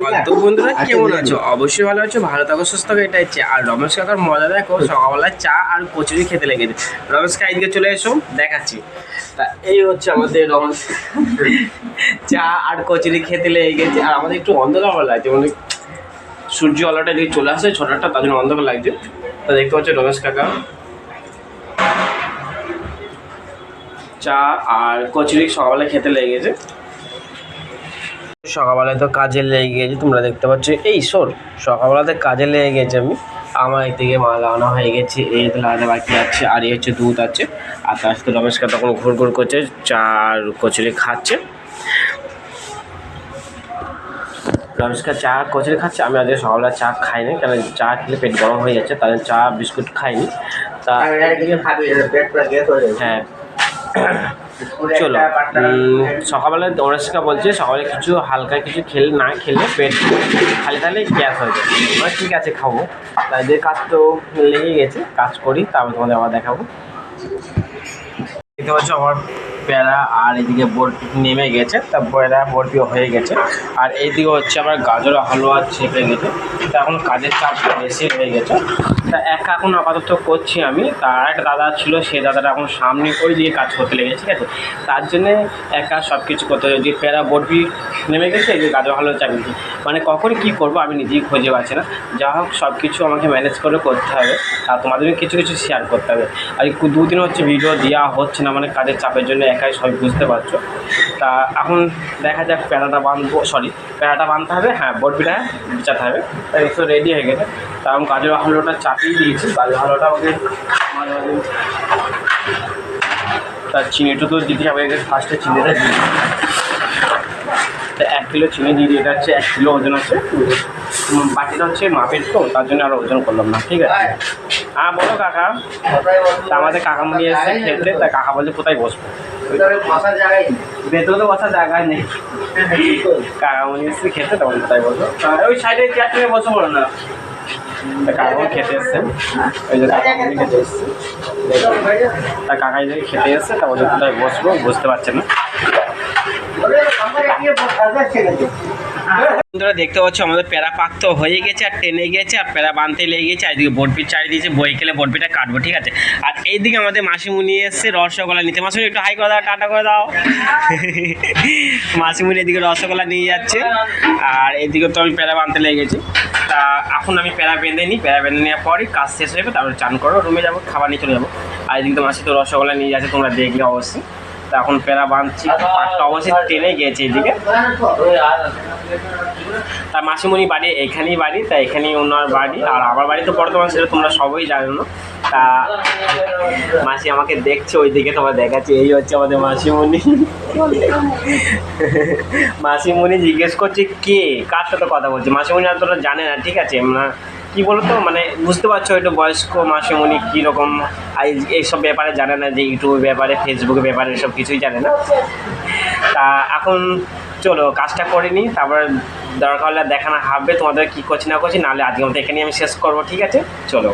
তো বন্ধুরা কেমন আছো? অবশ্যই ভালো আছো ভালো থাকো সুস্থ থাকো এটাই হচ্ছে। আর রমেশ কাকার মজা দেখো সকালবেলায় চা আর কচুরি খেতে লেগেছে। রমেশ কা এদিকে চলে এসো দেখাচ্ছি। তা এই হচ্ছে আমাদের রমেশ। চা আর কচুরি খেতে লেগে গেছে আর আমাদের একটু অন্ধকার ভালো লাগছে মানে সূর্য আলোটা এদিকে চলে আসে ছটাটা তার জন্য অন্ধকার লাগছে। তা দেখতে পাচ্ছ রমেশ কাকা। চা আর কচুরি সকালবেলা খেতে লেগে গেছে সকালবেলায় তো কাজে লেগে গেছে তোমরা দেখতে পাচ্ছ। এই শোন সকালবেলাতে কাজে লেগে গেছে আমি। আমার এদিকে মাল আনা হয়ে গেছে এই তো লাগাতে বাকি আছে আর এই হচ্ছে দুধ আছে। আর তার সাথে রমেশকা তখন ঘুর ঘুর করছে চা আর কচুরি খাচ্ছে। রমেশকা চা কচুরি খাচ্ছে। আমি আজকে সকালবেলা চা খাইনি কারণ চা খেলে পেট গরম হয়ে যাচ্ছে তাদের চা বিস্কুট খাইনি। তা হ্যাঁ চলো সকালবেলা দৌড়াশিকা বলছে সকালে কিছু হালকা কিছু খেলে না খেলে পেট খালি তাহলে গ্যাস হয়ে যায় আমরা ঠিক আছে খাব। তাদের কাজ তো লেগে গেছে কাজ করি তারপর তোমাদের আবার দেখাবো। দেখতে পাচ্ছ আমার প্যারা আর এদিকে বরফি নেমে গেছে, তা প্যারা বরফি হয়ে গেছে। আর এইদিকে হচ্ছে আমার গাজর হালুয়া ছেপে গেছে। তা এখন কাজের চাপটা বেশি হয়ে গেছে। তা একা এখন আপাতত করছি আমি। তার একটা দাদা ছিল সেই দাদাটা এখন সামনে ওই দিকে কাজ করতে লেগেছে, ঠিক আছে? তার জন্যে একা সব কিছু করতে যদি প্যারা বরফি নেমে গেছে, এই যে গাজর হালুয়া চাপিয়েছি মানে কখন কী করব আমি নিজেই খুঁজে পাচ্ছি না। যা হোক সব কিছু আমাকে ম্যানেজ করে করতে হবে। আর তোমাদেরকে কিছু কিছু শেয়ার করতে হবে। আর দুদিন হচ্ছে ভিডিও দেওয়া হচ্ছে না মানে কাজের চাপের জন্য একাই সবাই বুঝতে পারছ। তা এখন দেখা যাক, প্যারাটা বাঁধবো সরি প্যারাটা বাঁধতে হবে হ্যাঁ বরফিটা বিচাতে হবে। তাই তো রেডি হয়ে গেছে। তা আমি গাজর হালুয়াটা চাপিয়ে দিয়েছি। গাজর হালুয়াটা আমাকে মাঝে মাঝে তার চিনিটা তো দিতে হবে ফার্স্টে চিনিটা দিয়ে দিই। এক কিলো চিনি দিয়ে এটা হচ্ছে এক কিলো ওজন আছে। বাকিটা হচ্ছে মাপের তো, তার জন্য আর ওজন করলাম না, ঠিক আছে? হ্যাঁ বলো কাকা। তা আমাদের কাকামুনি এসে খেতে, তা কাকা বলছে কোথায় বসবো? ভেতরে তো বসার জায়গায় নেই। কাকামুনি এসে খেতে তখন কোথায় বসবো ওই সাইডে চেয়ার থেকে বসে পড়ো না। কাকামুনি খেতে এসছে। ওই যে কাকামুনি খেতে এসছে। তা কাকা এদিকে খেতে এসছে, তা বলছে কোথায় বসবো, বুঝতে পারছে না। বন্ধুরা, দেখতে পাচ্ছ, আমাদের প্যারা পাক তো হয়ে গেছে, আর টেনে গেছে, আর প্যারা বাঁধতে লেগে গেছে আর এদিকে বরফি চাই দিয়েছে বই খেলে বরফিটা কাটবো, ঠিক আছে? আর এইদিকে আমাদের মাসিমুনি এসছে, রসগোল্লা নিতে। মাসিমুনি একটু হাই করে দাও, টাটা করে দাও। মাসিমুনি এদিকে রসগোল্লা নিয়ে যাচ্ছে, আর এদিকে তো আমি প্যারা বাঁধতে লেগে গেছি। তা এখন আমি প্যারা বেঁধে নিই, প্যারা বেঁধে নেওয়ার পরই কাজ শেষ হয়ে যাবে তারপরে চান করো রুমে যাব, খাবার নিয়ে চলে যাব। আর এদিকে তো মাসি তো রসগোল্লা নিয়ে যাচ্ছে, তোমরা দেখলে অবশ্যই। এখন প্যারা বাঁধছি। পাঁচটা অবশ্যই টেনে গেছে এদিকে। তার মাসিমণি বাড়ি, এখানেই বাড়ি, তা এখানেই ওনার বাড়ি। আর আমার বাড়ি তো বর্তমান সেটা তোমরা সবাই জানো না। তা মাসি আমাকে দেখছে ওই দিকে তোমার দেখাচ্ছে। এই হচ্ছে আমাদের মাসিমণি। মাসিমণি জিজ্ঞেস করছে, কে? কার সাথে কথা বলছে? মাসিমণি আর তোরা জানে না, ঠিক আছে? কি বলতো? মানে বুঝতে পারছ একটু বয়স্ক মাসিমণি কীরকম এইসব ব্যাপারে জানে না যে ইউটিউবের ব্যাপারে, ফেসবুকের ব্যাপারে এসব কিছুই জানে না। তা এখন চলো, কাজটা করে নিই, তারপর দরকার হলে দেখানো হবে, তোমাদের কী করছি না করছি, নাহলে আজকে মতো এখানেই আমি শেষ করব, ঠিক আছে? চলো।